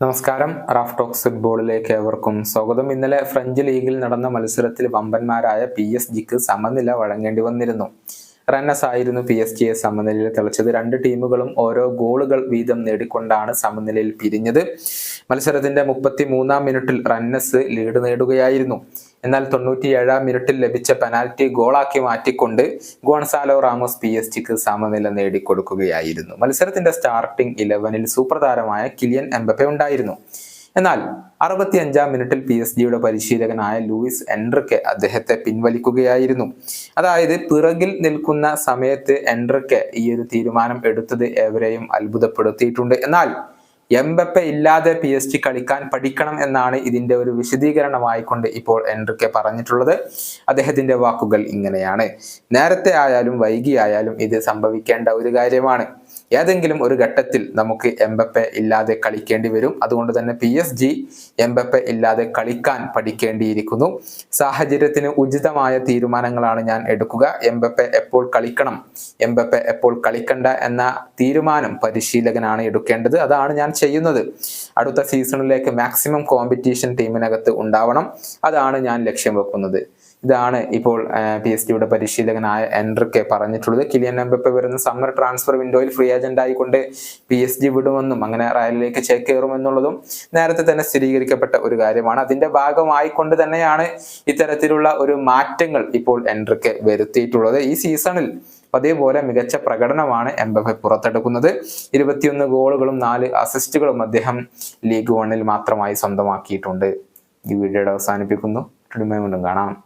നമസ്കാരം. Raf talks ഫുട്ബോളിലേക്ക് ഏവർക്കും സ്വാഗതം. ഇന്നലെ ഫ്രഞ്ച് ലീഗിൽ നടന്ന മത്സരത്തിൽ വമ്പന്മാരായ പി എസ് ജിക്ക് സമനില വഴങ്ങേണ്ടി വന്നിരുന്നു. റന്നസ് ആയിരുന്നു പി എസ് ജിയെ സമനിലയിൽ തെളിച്ചത്. രണ്ട് ടീമുകളും ഓരോ ഗോളുകൾ വീതം നേടിക്കൊണ്ടാണ് സമനിലയിൽ പിരിഞ്ഞത്. മത്സരത്തിന്റെ മുപ്പത്തി മൂന്നാം മിനിറ്റിൽ റണ്ണസ് ലീഡ് നേടുകയായിരുന്നു. എന്നാൽ തൊണ്ണൂറ്റിയേഴാം മിനിറ്റിൽ ലഭിച്ച പെനാൽറ്റി ഗോളാക്കി മാറ്റിക്കൊണ്ട് ഗോൺസാലോ റാമോസ് പി എസ് ജിക്ക് സമനില നേടിക്കൊടുക്കുകയായിരുന്നു. മത്സരത്തിന്റെ സ്റ്റാർട്ടിംഗ് ഇലവനിൽ സൂപ്രധാരമായ കിലിയൻ എംബപ്പെ ഉണ്ടായിരുന്നു. എന്നാൽ അറുപത്തി അഞ്ചാം മിനിറ്റിൽ പി എസ് ജിയുടെ പരിശീലകനായ ലൂയിസ് എൻഡ്രിക്കെ അദ്ദേഹത്തെ പിൻവലിക്കുകയായിരുന്നു. അതായത് പിറകിൽ നിൽക്കുന്ന സമയത്ത് എൻഡ്രിക്കെ ഈ ഒരു തീരുമാനം എടുത്തത് ഏവരെയും അത്ഭുതപ്പെടുത്തിയിട്ടുണ്ട്. എന്നാൽ എംബപ്പെ ഇല്ലാതെ പി എസ് ജി കളിക്കാൻ പഠിക്കണം എന്നാണ് ഇതിന്റെ ഒരു വിശദീകരണമായിക്കൊണ്ട് ഇപ്പോൾ എൻട്രിക്കെ പറഞ്ഞിട്ടുള്ളത്. അദ്ദേഹത്തിന്റെ വാക്കുകൾ ഇങ്ങനെയാണ്. നേരത്തെ ആയാലും വൈകിയായാലും ഇത് സംഭവിക്കേണ്ട ഒരു കാര്യമാണ്. ഏതെങ്കിലും ഒരു ഘട്ടത്തിൽ നമുക്ക് എംബപ്പെ ഇല്ലാതെ കളിക്കേണ്ടി വരും. അതുകൊണ്ട് തന്നെ പി എസ് ജി എംബപ്പെ ഇല്ലാതെ കളിക്കാൻ പഠിക്കേണ്ടിയിരിക്കുന്നു. സാഹചര്യത്തിന് ഉചിതമായ തീരുമാനങ്ങളാണ് ഞാൻ എടുക്കുക. എംബപ്പെ എപ്പോൾ കളിക്കണം എംബപ്പെ എപ്പോൾ കളിക്കണ്ട എന്ന തീരുമാനം പരിശീലകനാണ് എടുക്കേണ്ടത്. അതാണ് ഞാൻ ചെയ്യുന്നത്. അടുത്ത സീസണിലേക്ക് മാക്സിമം കോമ്പറ്റീഷൻ ടീമിനകത്ത് ഉണ്ടാവണം. അതാണ് ഞാൻ ലക്ഷ്യം വെക്കുന്നത്. ഇതാണ് ഇപ്പോൾ പി എസ് ജിയുടെ പരിശീലകനായ എൻട്രിക്കെ പറഞ്ഞിട്ടുള്ളത്. കിലിയൻ എംബപ്പെ വരുന്ന സമ്മർ ട്രാൻസ്ഫർ വിൻഡോയിൽ ഫ്രീ ഏജന്റ് ആയിക്കൊണ്ട് പി എസ് ജി വിടുമെന്നും അങ്ങനെ റയലിലേക്ക് ചേക്കേറുമെന്നുള്ളതും നേരത്തെ തന്നെ സ്ഥിരീകരിക്കപ്പെട്ട ഒരു കാര്യമാണ്. അതിന്റെ ഭാഗമായിക്കൊണ്ട് തന്നെയാണ് ഇത്തരത്തിലുള്ള ഒരു മാറ്റങ്ങൾ ഇപ്പോൾ എൻട്രിക്ക് വരുത്തിയിട്ടുള്ളത്. ഈ സീസണിൽ അതേപോലെ മികച്ച പ്രകടനമാണ് എംബപ്പെ പുറത്തെടുക്കുന്നത്. ഇരുപത്തിയൊന്ന് ഗോളുകളും നാല് അസിസ്റ്റുകളും അദ്ദേഹം ലീഗ് വണ്ണിൽ മാത്രമായി സ്വന്തമാക്കിയിട്ടുണ്ട്. ഈ വീഡിയോയുടെ അവസാനിപ്പിക്കുന്നു. കാണാം.